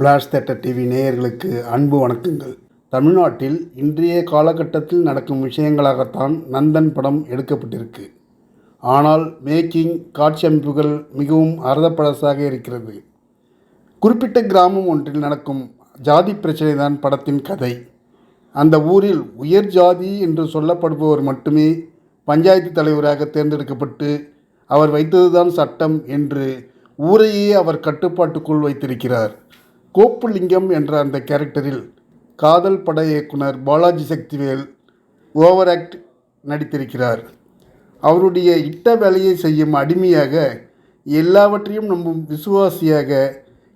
Flash theatre TV நேயர்களுக்கு அன்பு வணக்கங்கள். தமிழ்நாட்டில் இன்றைய காலகட்டத்தில் நடக்கும் விஷயங்களாகத்தான் நந்தன் படம் எடுக்கப்பட்டிருக்கு. ஆனால் மேக்கிங் காட்சி அமைப்புகள் மிகவும் அறதப்பழசாக இருக்கிறது. குறிப்பிட்ட கிராமம் ஒன்றில் நடக்கும் ஜாதி பிரச்சனை தான் படத்தின் கதை. அந்த ஊரில் உயர் ஜாதி என்று சொல்லப்படுபவர் மட்டுமே பஞ்சாயத்து தலைவராக தேர்ந்தெடுக்கப்பட்டு அவர் வைத்ததுதான் சட்டம் என்று ஊரையே அவர் கட்டுப்பாட்டுக்குள் வைத்திருக்கிறார். கோப்புலிங்கம் என்ற அந்த கேரக்டரில் காதல் பட இயக்குனர் பாலாஜி சக்திவேல் ஓவர் ஆக்ட் நடித்திருக்கிறார். அவருடைய இட்ட வேலையை செய்யும் அடிமையாக எல்லாவற்றையும் நம்பும் விசுவாசியாக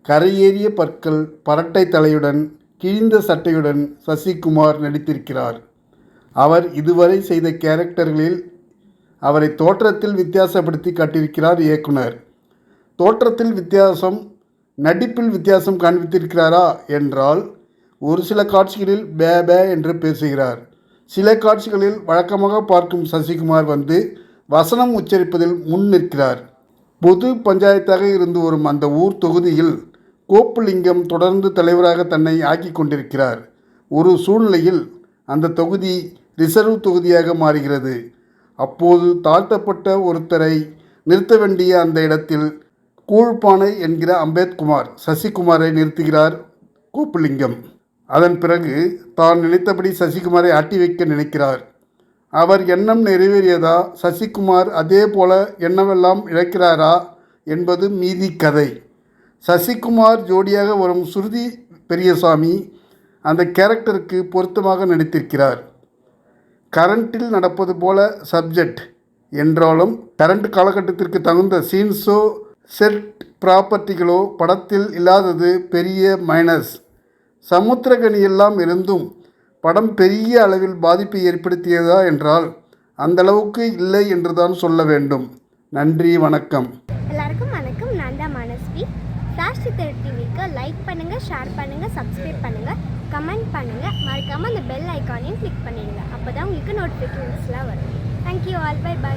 கரையேறிய பற்கள் பரட்டை தலையுடன் கிழிந்த சட்டையுடன் சசிகுமார் நடித்திருக்கிறார். அவர் இதுவரை செய்த கேரக்டர்களில் அவரை தோற்றத்தில் வித்தியாசப்படுத்தி காட்டியிருக்கிறார் இயக்குனர். தோற்றத்தில் வித்தியாசம் நடிப்பில் வித்தியாசம் காண்பித்திருக்கிறாரா என்றால் ஒரு சில காட்சிகளில் பே பே என்று பேசுகிறார். சில காட்சிகளில் வழக்கமாக பார்க்கும் சசிகுமார் வந்து வசனம் உச்சரிப்பதில் முன் நிற்கிறார். பொது பஞ்சாயத்தாக இருந்து வரும் அந்த ஊர் தொகுதியில் கோப்புலிங்கம் தொடர்ந்து தலைவராக தன்னை ஆக்கி கொண்டிருக்கிறார். ஒரு சூழ்நிலையில் அந்த தொகுதி ரிசர்வ் தொகுதியாக மாறுகிறது. அப்போது தாழ்த்தப்பட்ட ஒருத்தரை நிறுத்த வேண்டிய அந்த இடத்தில் கூழ்பானை என்கிற அம்பேத்குமார் சசிகுமாரை நிறுத்துகிறார் கோப்புலிங்கம். அதன் பிறகு தான் நினைத்தபடி சசிகுமாரை ஆட்டி வைக்க நினைக்கிறார். அவர் எண்ணம் நிறைவேறியதா? சசிகுமார் அதே போல எண்ணமெல்லாம் இழக்கிறாரா? என்பது மீதி கதை. சசிகுமார் ஜோடியாக வரும் சுருதி பெரியசாமி அந்த கேரக்டருக்கு பொருத்தமாக நடித்திருக்கிறார். கரண்ட்டில் நடப்பது போல சப்ஜெக்ட். என்றாலும் கரண்ட் காலகட்டத்திற்கு தகுந்த சீன்ஸோ செட் ப்ராப்பர்ட்டிகளோ படத்தில் இல்லாதது பெரிய மைனஸ். சமுத்திரகனியெல்லாம் இருந்தும் படம் பெரிய அளவில் பாதிப்பை ஏற்படுத்தியதா என்றால் அந்த அளவுக்கு இல்லை என்றுதான் சொல்ல வேண்டும். நன்றி வணக்கம். எல்லாருக்கும் வணக்கம். நான் தான் மனஸ்வி. ஃப்ளாஷ் டிவிக்கு லைக் பண்ணுங்கள் ஷேர் பண்ணுங்கள் சப்ஸ்கிரைப் பண்ணுங்கள் கமெண்ட் பண்ணுங்கள் மறக்காமல் அந்த பெல் ஐக்கானையும் கிளிக் பண்ணிடுங்க. அப்போ தான் உங்களுக்கு நோட்டிஃபிகேஷன்ஸ்லாம் வரும். Thank you all by by